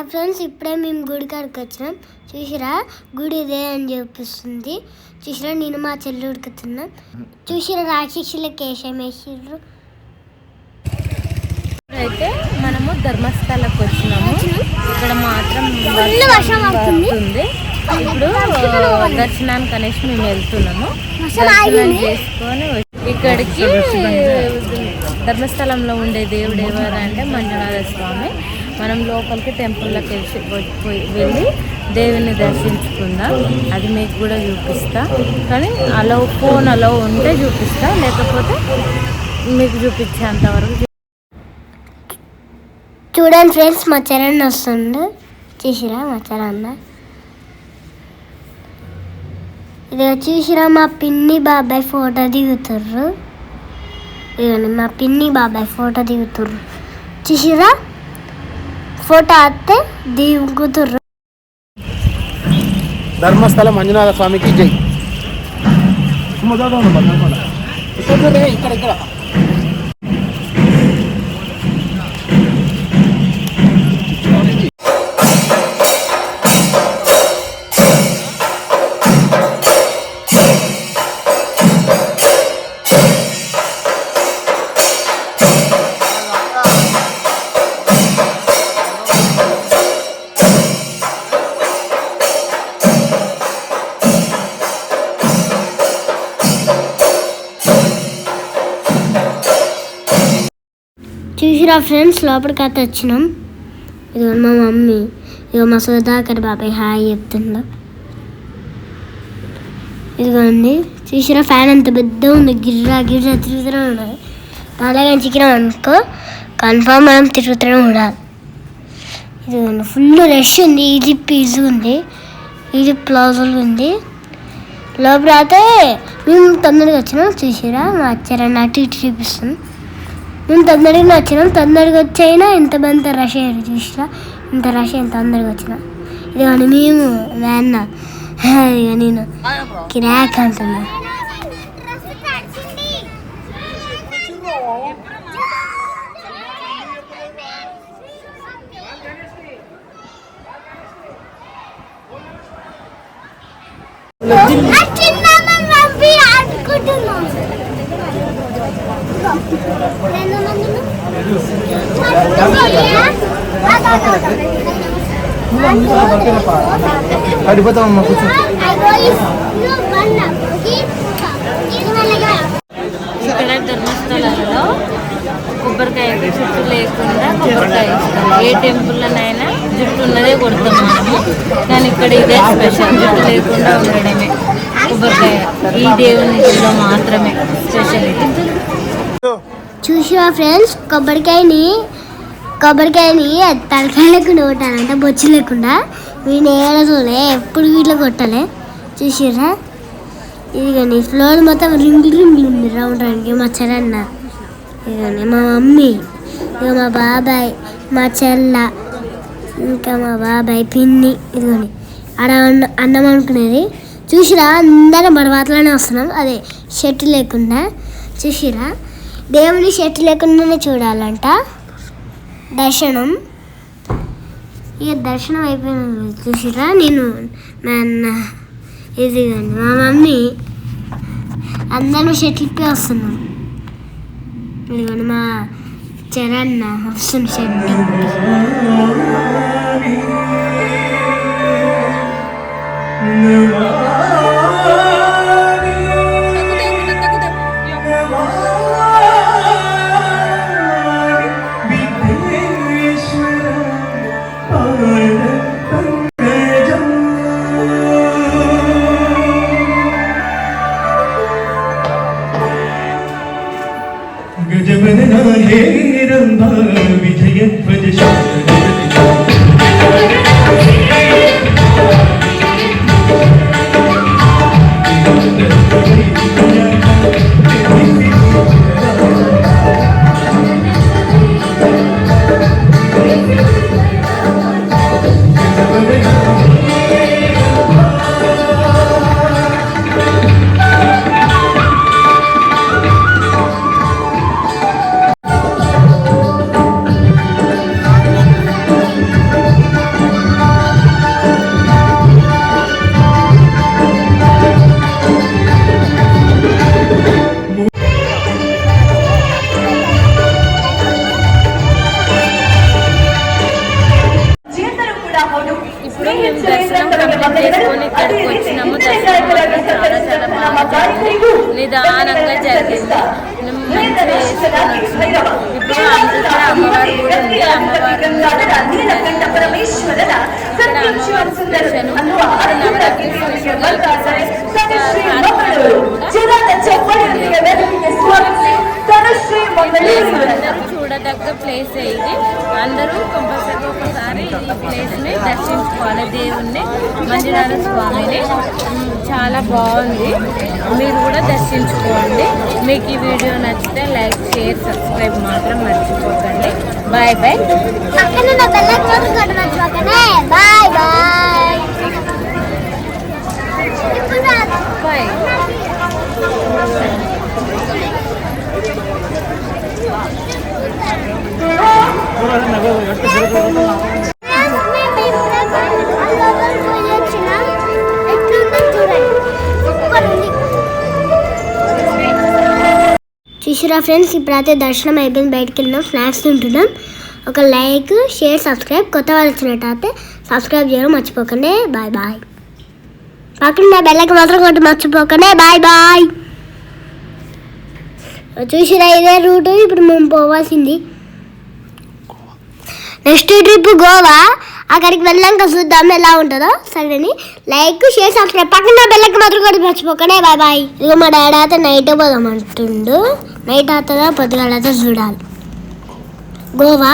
Hi friends ఇప్పుడే మేము గుడి కాడికి వచ్చినాం. చూసిరా? గుడి ఇదే అని చూపిస్తుంది చూసిరా? నేను మా చెల్లి ఉడుకుతున్నాం చూసిరా? రాక్షసులకి వేషం వేసిర్రు. అయితే మనము ధర్మస్థలకు వచ్చినాము. ఇక్కడ మాత్రం ఫుల్ వర్షం పడుతుంది. పడుతుంది. ఇప్పుడు దర్శనానికి అనేసి మేము వెళ్తున్నాము. దర్శనం. చేసుకొని ఇక్కడికి ధర్మస్థలంలో ఉండే దేవుడు ఎవరు అంటే మంజునాథ స్వామి. మనం లోపలికి టెంపుల్లోకి వెళ్ళి పోయి- పోయి వెళ్ళి దేవుని దర్శించుకుందాం? అది మీకు కూడా చూపిస్తా. కానీ అలో ఫోన్ అలో ఉంటే చూపిస్తా లేకపోతే మీకు చూపించేంత వరకు చూడండి ఫ్రెండ్స్ మా చరణ్ వస్తుంది చూసిరా మా చరణ్? ఇది చూసిరా మా పిన్ని బాబాయ్ ఫోటో దిగుతుర్రు. ఇదిగోండి మా పిన్ని బాబాయ్ ఫోటో దిగుతుర్రు. చూసిరా? ఫోటో వస్తే దిగుతుర్రు ధర్మస్థల మంజునాథ స్వామికి జై. ఇక్కడ ఇక్కడ. చూసిరా ఫ్రెండ్స్? లోపలికి అయితే వచ్చినాం. ఇదిగో మా మమ్మీ. ఇదిగో మా సుధాకర్ బాబాయ్ హాయ్ చెప్తుందా ఇదిగోండి. చూసిరా ఫ్యాన్ అంత పెద్ద ఉంది. గిర్రా గిర్రా తిరుగుతూనే ఉండాలి అలాగే చికెన్ అనుకో కన్ఫామ్ మనం తిరుగుతూనే ఉండాలి. ఇదిగోండి. ఫుల్ రష్ ఉంది. ఇది పీజ్ ఉంది. ఇది ప్లాజల్ ఉంది. లోపల అయితే మేము తొందరగా వచ్చినాం. చూసిరా మా అచ్చారని అటు ఇటు చూపిస్తుంది. మేము తొందరగా వచ్చినాం తొందరగా వచ్చైనా? ఎంతమంది రష్ అయ్యారు చూసినా? ఇంత రష్ ఎంత తొందరగా వచ్చిన? ఇదిగోండి మేము వ్యాన్ ఇక నేను కిరాక్ అంటున్నా. కూర్చో ఇక్కడ ధర్మస్థలంలో కొబ్బరికాయ జుట్టు లేకుండా కొబ్బరికాయ ఇస్తాం. ఏ టెంపుల్లోనైనా జుట్టు ఉన్నదే కొడతాం మనము. కానీ ఇక్కడ ఇదే స్పెషల్ జుట్టు లేకుండా ఉండడమే. కొబ్బరికాయ. ఈ దేవుని గుడిలో మాత్రమే ఇది చూసినా ఫ్రెండ్స్? కొబ్బరికాయని కొబ్బరికాయని అది తలకాయ లేకుండా కొట్టాలంటే బొచ్చు లేకుండా. వీడిని ఏడదోలే ఎప్పుడు వీటిలో కొట్టాలి. చూసిరా ఇదిగోని ఫ్లోర్ మొత్తం రింగులు రింగులు ఉంది రౌండ్ రౌండ్కి మా చెల్లన్న ఇదిగోని మా మమ్మీ. ఇక మా బాబాయ్ మా చెల్ల. ఇంకా మా బాబాయ్ పిన్ని. ఇదిగోని ఆడ అన్న- అన్నం అనుకునేది. చూసిరా అందరం బడవాతలోనే వస్తున్నాం. అదే షర్ట్ లేకుండా. చూసిరా దేవుని షర్ట్ లేకుండానే చూడాలంట. దర్శనం. ఇక దర్శనం అయిపోయిన చూసిరా నేను మా అన్న ఇది కానీ మా మమ్మీ అందరం షర్ట్ ఇప్పి వస్తున్నాం. ఇదిగోండి మా చరణ వస్తుంది షర్ట్ ఇప్పి. Mm-hmm. പേരമ്പാ വിജയധ്വജ ശോഭ నిదానంగా జరిగింది మంచి వేసుకొని వచ్చినాము ఇప్పుడు ఇక్కడ అమ్మవారు కూడా ఉంది అమ్మవారు నవరాత్రి కూడా చూడదగ్గ ప్లేస్ ఇది. అందరూ కంపల్సరీ ఒకసారి ఈ ప్లేస్ని దర్శించుకోవాలి. దేవుణ్ణి మంజునాథ స్వామిని. చాలా బాగుంది. మీరు కూడా దర్శించుకోండి. మీకు ఈ వీడియో నచ్చితే లైక్ షేర్ సబ్స్క్రైబ్ మాత్రం మర్చిపోకండి. బాయ్ బాయ్ బాయ్ బాయ్ ఇప్పుడు రాదు. బాయ్ చూసిరా ఫ్రెండ్స్ ఇప్పుడైతే దర్శనం అయిపోయింది. బయటకు వెళ్ళినాం స్నాక్స్ తింటున్నాం. ఒక లైక్ షేర్ సబ్స్క్రైబ్ కొత్త వాళ్ళు వచ్చినట్టయితే సబ్స్క్రైబ్ చేయడం మర్చిపోకండి. Bye bye. పక్కన బెల్లకి మాత్రం కొట్టి మర్చిపోకండి. Bye bye. చూసిరా ఇదే రూట్ ఇప్పుడు మేము పోవాల్సింది. Next trip Goa. అక్కడికి వెళ్ళాక చూద్దాం ఎలా ఉంటుందో. సరేని? Like share subscribe. పక్కన బెల్లకి మాత్రం కూడా మర్చిపోకనే బాయ్ బాయ్ ఇదిగో మా డాడీ అయితే నైట్ పోదాం అంటుండు. నైట్ అవుతుందా పొద్దుగాల చూడాలి. గోవా.